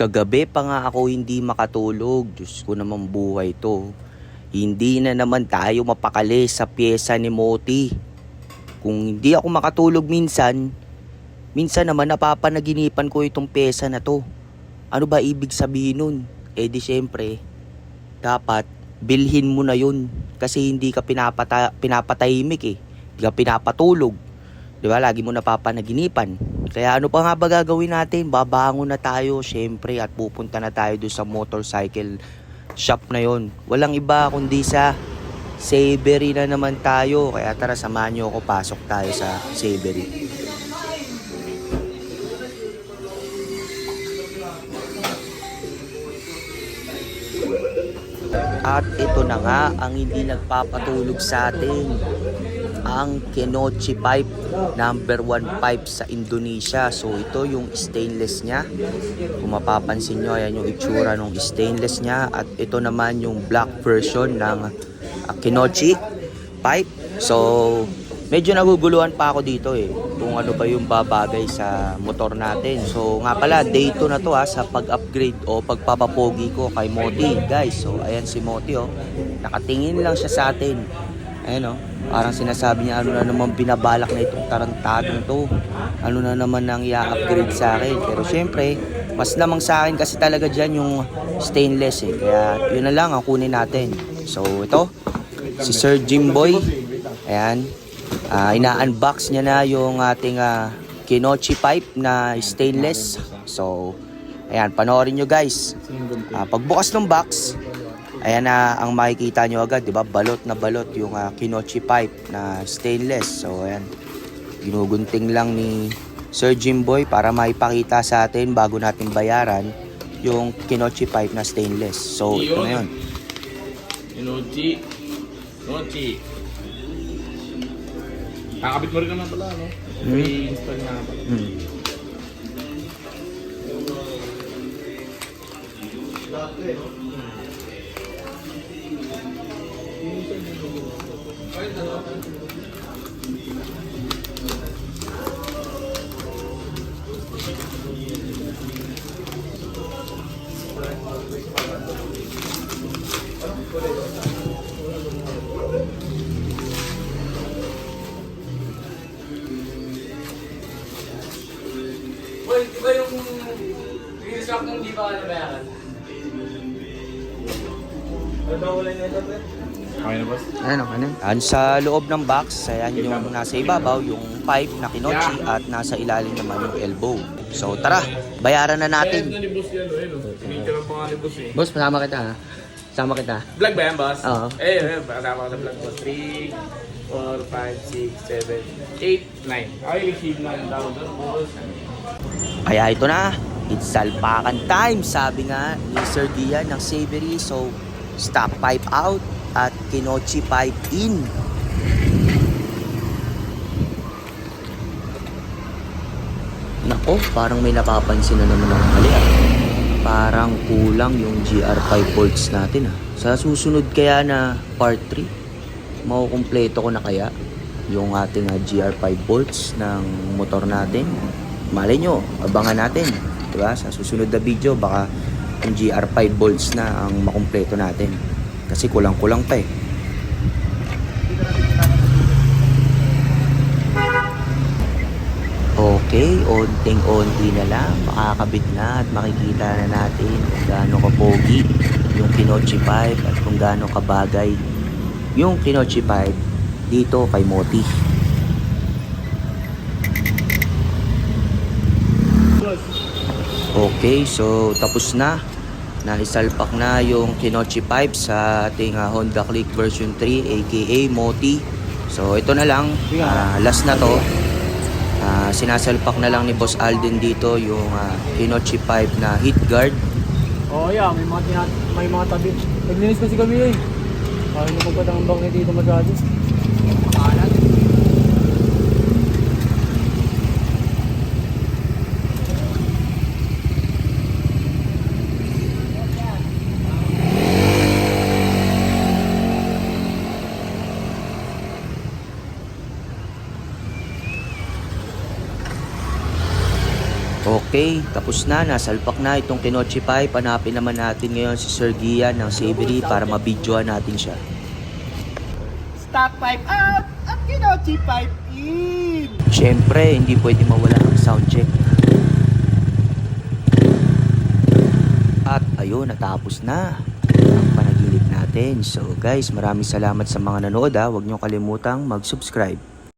Kagabi pa nga ako hindi makatulog. Diyos ko naman buhay to. Hindi na naman tayo mapakali sa pyesa ni Moti. Kung hindi ako makatulog minsan, minsan naman napapanaginipan ko itong pyesa na to. Ano ba ibig sabihin nun? Eh di syempre, dapat bilhin mo na yun. Kasi hindi ka pinapata pinapatahimik eh. Hindi ka pinapatulog. Di ba? Lagi mo napapanaginipan. Kaya ano pa nga ba gagawin natin? Babangon na tayo, syempre, at pupunta na tayo doon sa motorcycle shop na yon. Walang iba kundi sa Savery na naman tayo. Kaya tara, samahan nyo ako, pasok tayo sa Savery. At ito na nga ang hindi nagpapatulog sa atin. Ang Kenochi pipe, number one pipe sa Indonesia. So ito yung stainless niya. Kung mapapansin nyo, ayan yung itsura ng stainless niya. At ito naman yung black version ng uh, Kenochi pipe. So medyo naguguluhan pa ako dito eh kung ano ba yung babagay sa motor natin. So nga pala, day 2 na to ha, sa pag-upgrade o pagpapapogi ko kay Moti. Guys, so ayan si Moti oh. Nakatingin lang siya sa atin. Ayan oh. Parang sinasabi niya ano na naman binabalak na itong tarantadong to. Ano na naman nang i-upgrade sa akin. Pero syempre, mas lamang sa akin kasi talaga dyan yung stainless eh. Kaya yun na lang ang kunin natin. So ito, si Sir Jimboy. Ayan, Ah, ina-unbox niya na yung ating ah, Kinochi pipe na stainless. So, ayan, panoorin nyo guys. Ah, pagbukas ng box, ayan na ang makikita nyo agad, di ba? Balot na balot yung ah, Kinochi pipe na stainless. So, ayan, ginugunting lang ni Sir Jimboy para maipakita sa atin bago natin bayaran yung Kinochi pipe na stainless. So, ito na yun. Inuchi. Inuchi. Kakabit mo rin naman pala, no? Hmm. I-install na pala. Hmm. Boy, di ba yung resort nung di pa nabayaran? Okay na, boss? Ano, ano? Yan sa loob ng box, ayan yung nasa ibabaw, yung pipe na kinochi at nasa ilalim naman yung elbow. So tara, bayaran na Natin. natin. na ni boss yan? Ayun, no? Picture ang pangalan ni boss, eh. Boss, pasama kita ha. Sama kita. Vlog ba yan, boss? Oo. Eh, eh, kasama ko sa vlog, boss. 3, 4, 5, 6, 7, 8, 9. Ay, receive na yung tawag doon, boss. Kaya ito na, it's salpakan time, sabi nga ni Sir Dian ng Savory. So, stop pipe out at kinochi pipe in. Nako, parang may napapansin na naman ang mali ah. Parang kulang yung GR5 volts natin ah. Sa susunod kaya na part 3, makukumpleto ko na kaya yung ating ah, GR5 volts ng motor natin. Malay nyo, abangan natin. Diba? Sa susunod na video, baka yung GR5 volts na ang makumpleto natin. Kasi kulang-kulang pa eh. Okay, onting-onti na lang, makakabit na at makikita na natin kung gaano kapogi yung Kinochi pipe at kung gaano kabagay yung Kinochi pipe dito kay Moti. Okay, so tapos na. Naisalpak na yung Kinochi pipe sa ating ah, Honda Click version 3 aka Moti. So ito na lang, ah, last na to. Ah, sinasalpak na lang ni Boss Alden dito yung ah, Kinochi pipe na heat guard. Oh, yeah, may mga, tina- may mga tabi. Naglinis kasi kami eh. Parang napagpatang ang bangin dito masyado. Makalat. Okay, tapos na. Nasalpak na itong Kinochi 5. Hanapin naman natin ngayon si Sir Gian ng Savory para mabidyoan natin siya. Stop 5 out at Kinochi 5 in. Siyempre, hindi pwede mawala ang sound check. At ayun, natapos na ang panaginip natin. So guys, maraming salamat sa mga nanood ha. Huwag niyong kalimutang mag-subscribe.